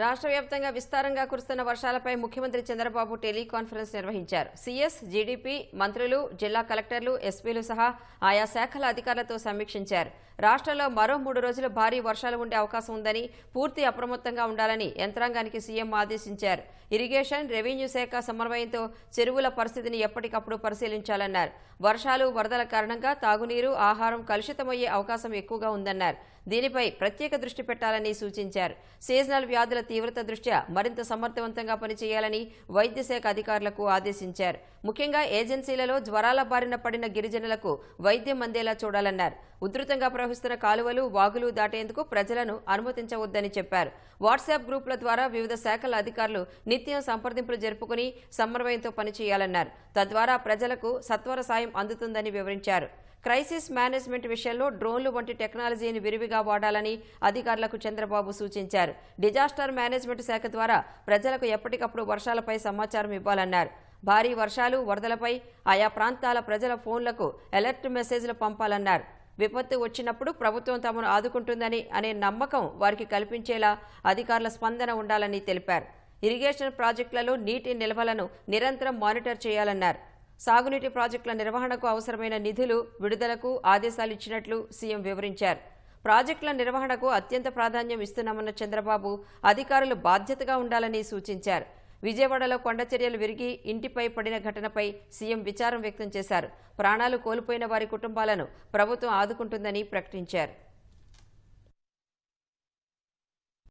రాష్ట్ర వ్యాప్తంగా విస్తారంగా కురుస్తున్న వర్షాలపై ముఖ్యమంత్రి చంద్రబాబు టెలికాన్ఫరెన్స్ నిర్వహించారు. సీఎస్ జీడీపీ మంత్రులు జిల్లా కలెక్టర్లు ఎస్పీలు సహా ఆయా శాఖల అధికారులతో సమీక్షించారు. రాష్ట్రంలో మరో మూడు రోజులు భారీ వర్షాలు ఉండే అవకాశం ఉందని పూర్తి అప్రమత్తంగా ఉండాలని యంత్రాంగానికి సీఎం ఆదేశించారు. ఇరిగేషన్ రెవెన్యూ శాఖ సమన్వయంతో చెరువుల పరిస్థితిని ఎప్పటికప్పుడు పరిశీలించాలన్నారు. వర్షాలు వరదల కారణంగా తాగునీరు ఆహారం కలుషితమయ్యే అవకాశం ఎక్కువగా ఉందన్నారు. దీనిపై ప్రత్యేక దృష్టి పెట్టాలని సూచించారు. సీజనల్ వ్యాధుల తీవ్రత దృష్ట్యా మరింత సమర్థవంతంగా పనిచేయాలని వైద్య శాఖ అధికారులకు ఆదేశించారు. ముఖ్యంగా ఏజెన్సీలలో జ్వరాల బారిన పడిన గిరిజనులకు వైద్యం అందేలా చూడాలన్నారు. ఉధృతంగా ప్రవహిస్తున్న కాలువలు వాగులు దాటేందుకు ప్రజలను అనుమతించవద్దని చెప్పారు. వాట్సాప్ గ్రూపుల ద్వారా వివిధ శాఖల అధికారులు నిత్యం సంప్రదింపులు జరుపుకుని సమన్వయంతో పనిచేయాలన్నారు. తద్వారా ప్రజలకు సత్వర సాయం అందుతుందని వివరించారు. క్రైసిస్ మేనేజ్మెంట్ విషయంలో డ్రోన్లు వంటి టెక్నాలజీని విరివిగా వాడాలని అధికారులకు చంద్రబాబు సూచించారు. డిజాస్టర్ మేనేజ్మెంట్ శాఖ ద్వారా ప్రజలకు ఎప్పటికప్పుడు వర్షాలపై సమాచారం ఇవ్వాలన్నారు. భారీ వర్షాలు వరదలపై ఆయా ప్రాంతాల ప్రజల ఫోన్లకు అలర్ట్ మెసేజ్లు పంపాలన్నారు. విపత్తు వచ్చినప్పుడు ప్రభుత్వం తమను ఆదుకుంటుందని అనే నమ్మకం వారికి కల్పించేలా అధికారుల స్పందన ఉండాలని తెలిపారు. ఇరిగేషన్ ప్రాజెక్టులలో నీటి నిల్వలను నిరంతరం మానిటర్ చేయాలన్నారు. సాగునీటి ప్రాజెక్టుల నిర్వహణకు అవసరమైన నిధులు విడుదలకు ఆదేశాలు ఇచ్చినట్లు సీఎం వివరించారు. ప్రాజెక్టుల నిర్వహణకు అత్యంత ప్రాధాన్యం ఇస్తున్నామన్న చంద్రబాబు అధికారులు బాధ్యతగా ఉండాలని సూచించారు. విజయవాడలో కొండ చర్యలు విరిగి ఇంటిపై పడిన ఘటనపై సీఎం విచారం వ్యక్తం చేశారు. ప్రాణాలు కోల్పోయిన వారి కుటుంబాలను ప్రభుత్వం ఆదుకుంటుందని ప్రకటించారు.